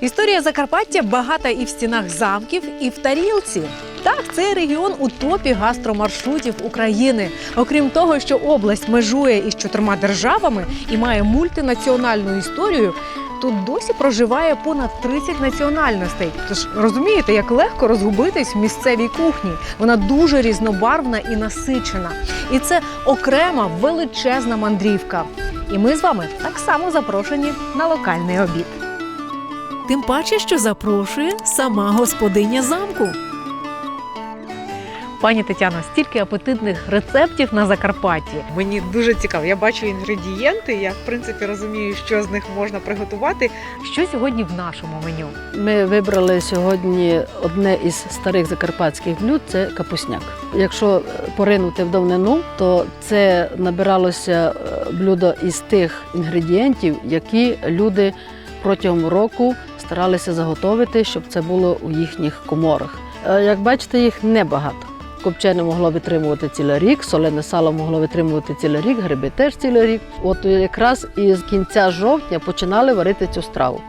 Історія Закарпаття багата і в стінах замків, і в тарілці. Так, цей регіон у топі гастромаршрутів України. Окрім того, що область межує із чотирма державами і має мультинаціональну історію. Тут досі проживає понад 30 національностей. Тож розумієте, як легко розгубитись в місцевій кухні. Вона дуже різнобарвна і насичена. І це окрема величезна мандрівка. І ми з вами так само запрошені на локальний обід. Тим паче, що запрошує сама господиня замку. Пані Тетяно, стільки апетитних рецептів на Закарпатті. Мені дуже цікаво. Я бачу інгредієнти. Я в принципі розумію, що з них можна приготувати. Що сьогодні в нашому меню? Ми вибрали сьогодні одне із старих закарпатських блюд це капусняк. Якщо поринути в давнину, то це набиралося е, блюдо із тих інгредієнтів, які люди протягом року старалися заготовити, щоб це було у їхніх коморах. Е, Як бачите, їх небагато. Копчене могло витримувати цілий рік, солене сало могло витримувати цілий рік, гриби теж цілий рік. От якраз із кінця жовтня починали варити цю страву,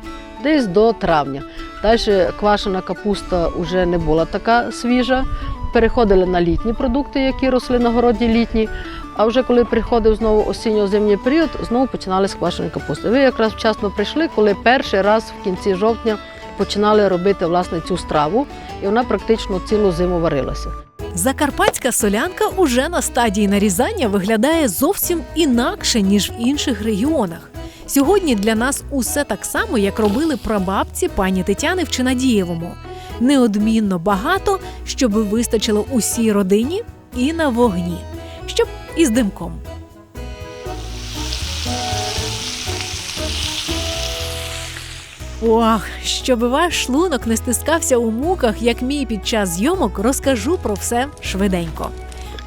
десь до травня. Далі квашена капуста вже не була така свіжа. Переходили на літні продукти, які росли на городі літні. А вже коли приходив знову осінньо-зимній період, знову починали з квашеної капусти. Ви якраз вчасно прийшли, коли перший раз в кінці жовтня починали робити власне цю страву, і вона практично цілу зиму варилася. Закарпатська солянка уже на стадії нарізання виглядає зовсім інакше, ніж в інших регіонах. Сьогодні для нас усе так само, як робили прабабці пані Тетяни в Чинадієвому. Неодмінно багато, щоб вистачило усій родині і на вогні, щоб із димком. Ох, щоб ваш шлунок не стискався у муках, як мій під час зйомок, розкажу про все швиденько.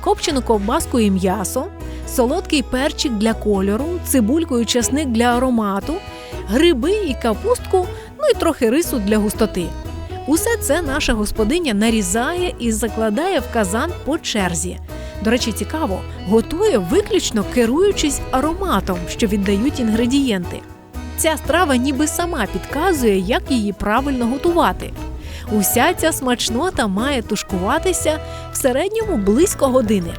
Копчену ковбаску і м'ясо, солодкий перчик для кольору, цибульку і часник для аромату, гриби і капустку, ну і трохи рису для густоти. Усе це наша господиня нарізає і закладає в казан по черзі. До речі, цікаво, готує виключно керуючись ароматом, що віддають інгредієнти. Ця страва ніби сама підказує, як її правильно готувати. Уся ця смачнота має тушкуватися в середньому близько години,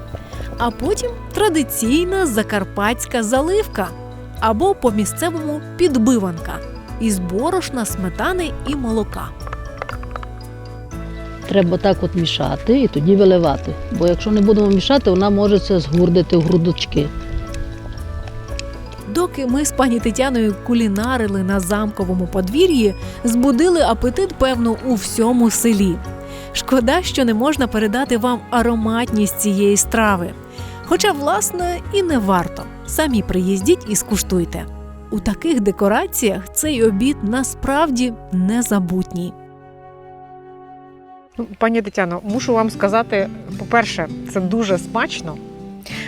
а потім традиційна закарпатська заливка або по місцевому підбиванка із борошна, сметани і молока. Треба так от мішати і тоді виливати. Бо якщо не будемо мішати, вона може це згурдити в грудочки. Доки ми з пані Тетяною кулінарили на замковому подвір'ї, збудили апетит, певно, у всьому селі. Шкода, що не можна передати вам ароматність цієї страви. Хоча, власне, і не варто. Самі приїздіть і скуштуйте. У таких декораціях цей обід насправді незабутній. Ну, Пані Тетяно, мушу вам сказати: по-перше, це дуже смачно.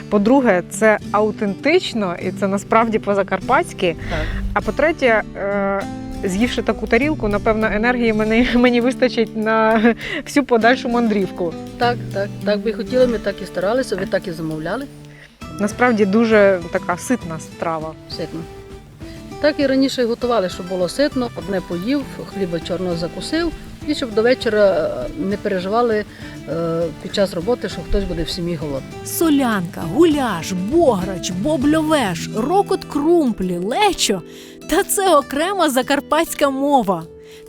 По-друге, це аутентично і це насправді по-закарпатськи. А по-третє, е, з'ївши таку тарілку, напевно, енергії мені, мені вистачить на всю подальшу мандрівку. Так, так, так би хотіли, ми так і старалися, ви так і замовляли. Насправді дуже така ситна страва. Ситно. Так і раніше готували, щоб було ситно, одне поїв, хліба чорного закусив, і щоб до вечора е, не переживали е, під час роботи, що хтось буде в сім'ї голодний. Солянка, гуляш, бограч, бобльовеш, рокот крумплі, лечо. Та це окрема закарпатська мова.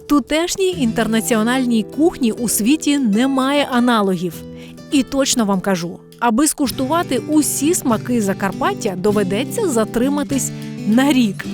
Тутешній інтернаціональній кухні у світі немає аналогів. І точно вам кажу, аби скуштувати усі смаки Закарпаття, доведеться затриматись на рік.